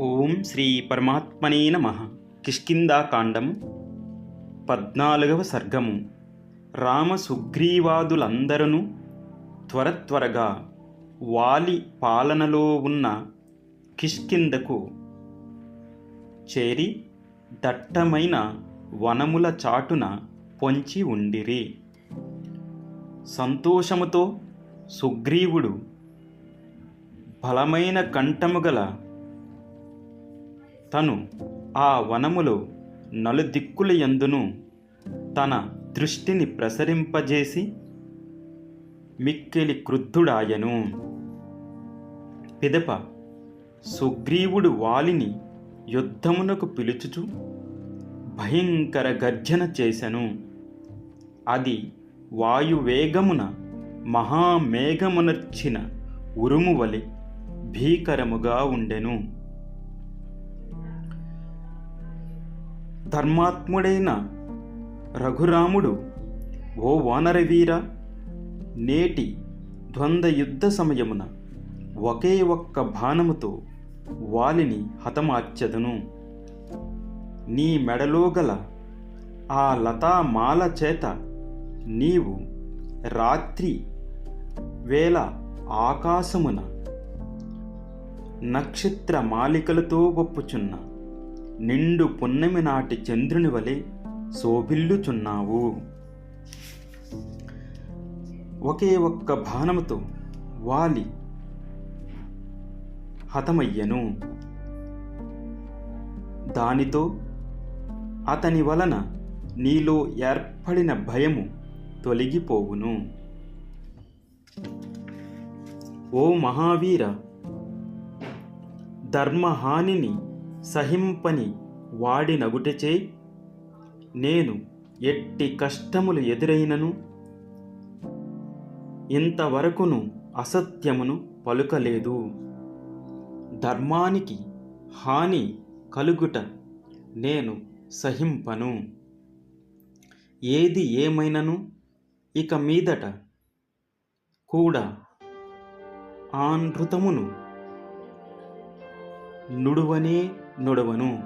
ఓం శ్రీ పరమాత్మనే నమ. కిష్కిందాకాండం పద్నాలుగవ సర్గము రామ సుగ్రీవాదులందరూ త్వర త్వరగా వాలి పాలనలో ఉన్న కిష్కిందకు చేరి దట్టమైన వనముల చాటున పొంచి ఉండిరి. సంతోషముతో సుగ్రీవుడు బలమైన కంఠము గల తను ఆ వనములో నలుదిక్కుల యందును తన దృష్టిని ప్రసరింపజేసి మిక్కిలి క్రుద్ధుడాయను. పిదప సుగ్రీవుడు వాలిని యుద్ధమునకు పిలుచుచు భయంకర గర్జన చేసెను. అది వాయువేగమున మహామేఘమునర్చిన ఉరుమువలి భీకరముగా ఉండెను. ధర్మాత్ముడైన రఘురాముడు ఓ వానరవీర నేటి ద్వంద్వ యుద్ధ సమయమున ఒకే ఒక్క బాణముతో వాలిని హతమార్చెదను. నీ మెడలో గల ఆ లతామాల చేత నీవు రాత్రి వేళ ఆకాశమున నక్షత్ర మాలికలతో ఒప్పుచున్న నిండు పున్నమి నాటి చంద్రుని వలె శోభిల్లుచున్నావు. ఒకే ఒక్క బాణముతో వాలి హతమయ్యను. దానితో అతని వలన నీలో ఏర్పడిన భయము తొలగిపోవును. ఓ మహావీర ధర్మహానిని సహింపని వాడినగుటచే నేను ఎట్టి కష్టములు ఎదురైనను ఇంతవరకును అసత్యమును పలుకలేదు. ధర్మానికి హాని కలుగుట నేను సహింపను. ఏది ఏమైనను ఇక మీదట కూడా ఆనృతమును నుడువనే నుడవను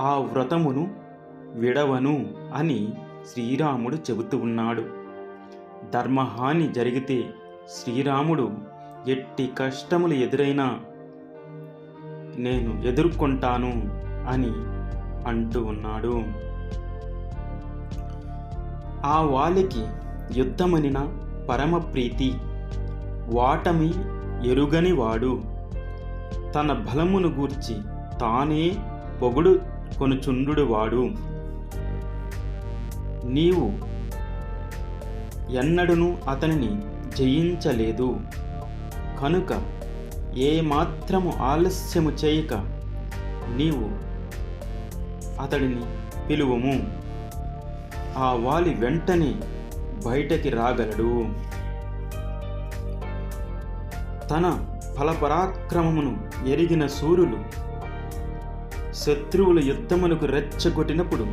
ఆ వ్రతమును విడవను అని శ్రీరాముడు చెబుతూ ఉన్నాడు. ధర్మహాని జరిగితే శ్రీరాముడు ఎట్టి కష్టములు ఎదురైనా నేను ఎదుర్కొంటాను అని అంటూ ఉన్నాడు. ఆ వాలికి యుద్ధమనిన పరమప్రీతి వాటమి ఎరుగనివాడు. తన బలమును గూర్చి తానే పొగుడు కొనుచుండు వాడు నీవు ఎన్నడను అతనిని జయించలేదు. కనుక ఏ మాత్రము ఆలస్యము చేయక నీవు అతడిని పిలువము. ఆ వాలి వెంటనే బయటకి రాగలడు. తన ఫలపరాక్రమమును ఎరిగిన సూర్యులు శత్రువుల యుద్ధమునకు రెచ్చగొట్టినప్పుడు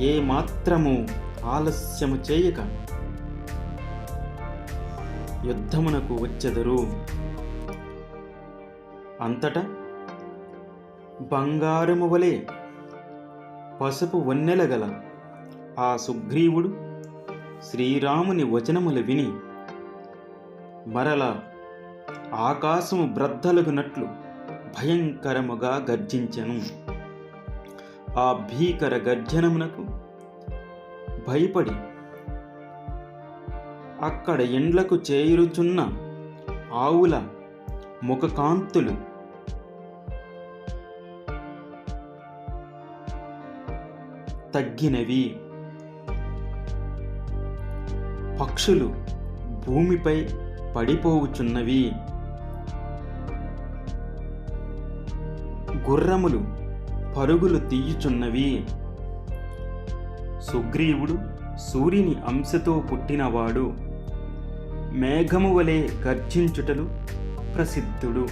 ఏ మాత్రము ఆలస్యము చేయక యుద్ధమునకు వచ్చెదరు. అంతటా బంగారము వలె పసుపు వన్నెలగల ఆ సుగ్రీవుడు శ్రీరాముని వచనములు విని మరల ఆకాశము బ్రద్దలుగునట్లు భయంకరముగా గర్జించెను. ఆ భీకర గర్జనమునకు భయపడి అక్కడ ఎండ్లకు చేరుచున్న ఆవుల ముఖకాంతులు తగ్గినవి. పక్షులు భూమిపై పడిపోవుచున్నవి. గుర్రములు పరుగులు తీయుచున్నవి. సుగ్రీవుడు సూర్యుని అంశతో పుట్టినవాడు. మేఘము వలె గర్జించుటలు ప్రసిద్ధుడు.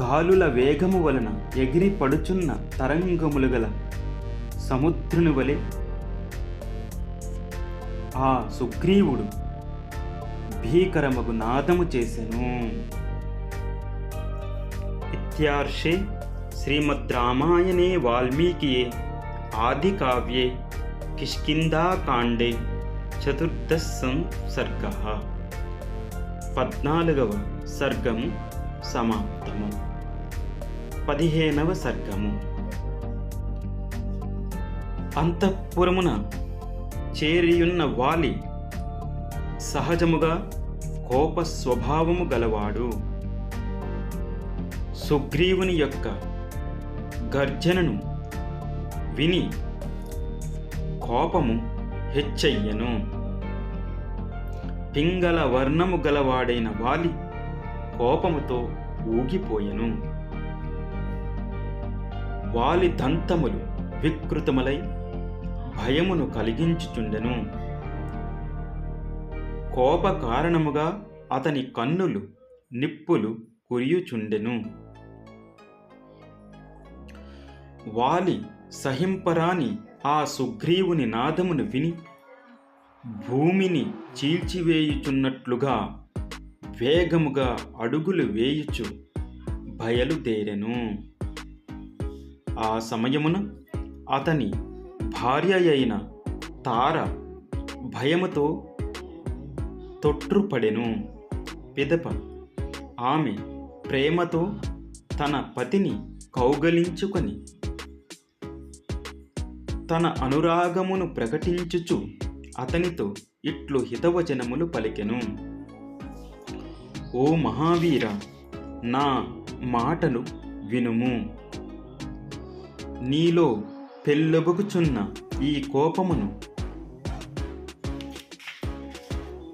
గాలుల వేగము వలన ఎగిరి పడుచున్న తరంగములు గల సముద్రుని వలె ఆ సుగ్రీవుడు భీకరమగు నాదము చేసెను. द्वितीयार्षे श्रीमद्रामायणे वाल्मीकिये आदिकाव्ये కిష్కిందాకాండే చతుర్దశ సర్గ పద్నాలుగవ సర్గము సమాప్తము పదిహేనవ సర్గము అంతఃపురమున చేరియున్న వాలి సహజముగా కోప స్వభావము గలవాడు సుగ్రీవుని యొక్క గర్జనను విని కోపము హెచ్చయ్యను. పింగళ వర్ణము గలవాడైన వాలి కోపముతో ఊగిపోయెను. వాలి దంతములు వికృతములై భయమును కలిగించుచుండెను. కోప కారణముగా అతని కన్నులు నిప్పులు కురియుచుండెను. వాలి సహింపరాని ఆ సుగ్రీవుని నాదమును విని భూమిని చీల్చివేయుచున్నట్లుగా వేగముగా అడుగులు వేయుచు బయలుదేరెను ఆ సమయమున అతని భార్య అయిన తార భయముతో తొట్రుపడెను. పిదప ఆమె ప్రేమతో తన పతిని కౌగలించుకొని తన అనురాగమును ప్రకటించుచు అతనితో ఇట్లు హితవచనములు పలికెను. ఓ మహావీర నా మాటలు వినుము. నీలో పెళ్ళొబుకుచున్న ఈ కోపమును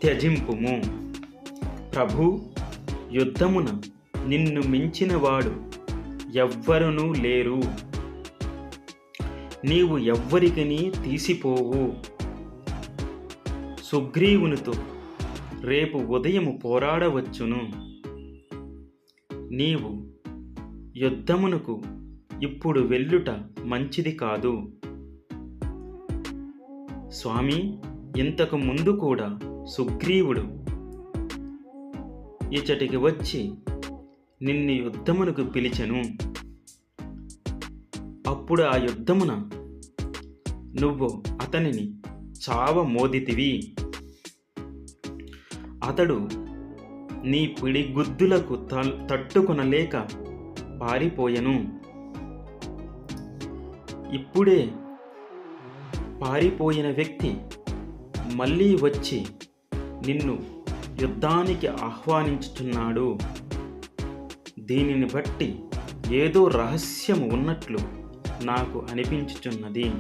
త్యజింపుము. ప్రభు యుద్ధమున నిన్ను మించినవాడు ఎవ్వరునూ లేరు. నీవు ఎవ్వరికని తీసిపోవు. సుగ్రీవునితో రేపు ఉదయము పోరాడవచ్చును. నీవు యుద్ధమునకు ఇప్పుడు వెళ్ళుట మంచిది కాదు. స్వామి ఇంతకు ముందు కూడా సుగ్రీవుడు ఇచటికి వచ్చి నిన్ను యుద్ధమునకు పిలిచెను. అప్పుడు ఆ యుద్ధమున నువ్వు అతనిని చావ మోదితివి అతడు నీ పిడిగుద్దులకు తట్టుకొనలేక పారిపోయెను. ఇప్పుడే పారిపోయిన వ్యక్తి మళ్ళీ వచ్చి నిన్ను యుద్ధానికి ఆహ్వానించుచున్నాడు. దీనిని బట్టి ఏదో రహస్యం ఉన్నట్లు నాకు అనిపించుచున్నది.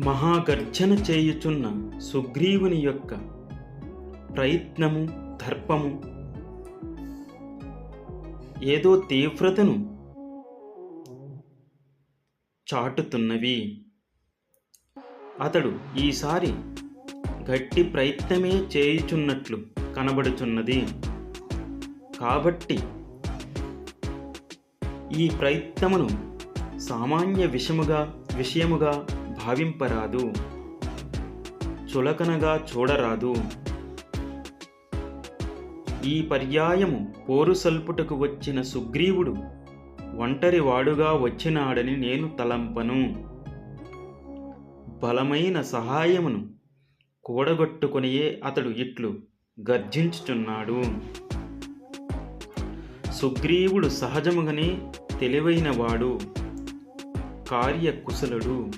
మహాగర్జన చేయుచున్న సుగ్రీవుని యొక్క ప్రయత్నము దర్పము ఏదో తీవ్రతను చాటుతున్నవి. అతడు ఈసారి గట్టి ప్రయత్నమే చేయుచున్నట్లు కనబడుచున్నది. కాబట్టి ఈ ప్రయత్నమును సామాన్య విషముగా విషయముగా భావింపరాదు. చులకనగా చూడరాదు. ఈ పర్యాయము పోరు సల్పుటకు వచ్చిన సుగ్రీవుడు ఒంటరివాడుగా వచ్చినాడని నేను తలంపను. బలమైన సహాయమును కూడగొట్టుకునియే అతడు ఇట్లు గర్జించుచున్నాడు. సుగ్రీవుడు సహజముగానే తెలివైనవాడు కార్యకుశలుడు.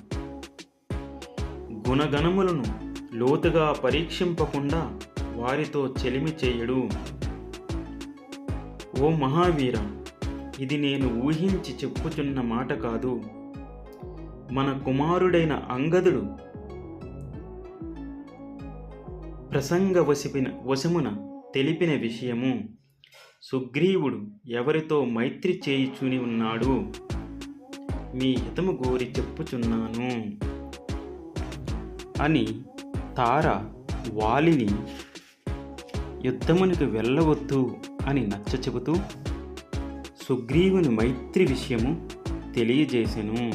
గుణగణములను లోతుగా పరీక్షింపకుండా వారితో చెలిమి చేయడు. ఓ మహావీర ఇది నేను ఊహించి చెప్పుచున్న మాట కాదు. మన కుమారుడైన అంగదుడు ప్రసంగ వసిపిన వశమున తెలిపిన విషయము. సుగ్రీవుడు ఎవరితో మైత్రి చేయుచుని ఉన్నాడు? మీ హితము గోరి చెప్పుచున్నాను. అని తార వాలిని యుద్ధమునికి వెళ్ళవద్దు అని నచ్చ చెబుతూ సుగ్రీవుని మైత్రి విషయము తెలియజేసెను.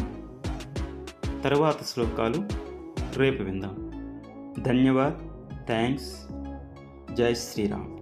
తర్వాత శ్లోకాలు రేపు విందాం. ధన్యవాద్. థ్యాంక్స్. జై శ్రీరామ్.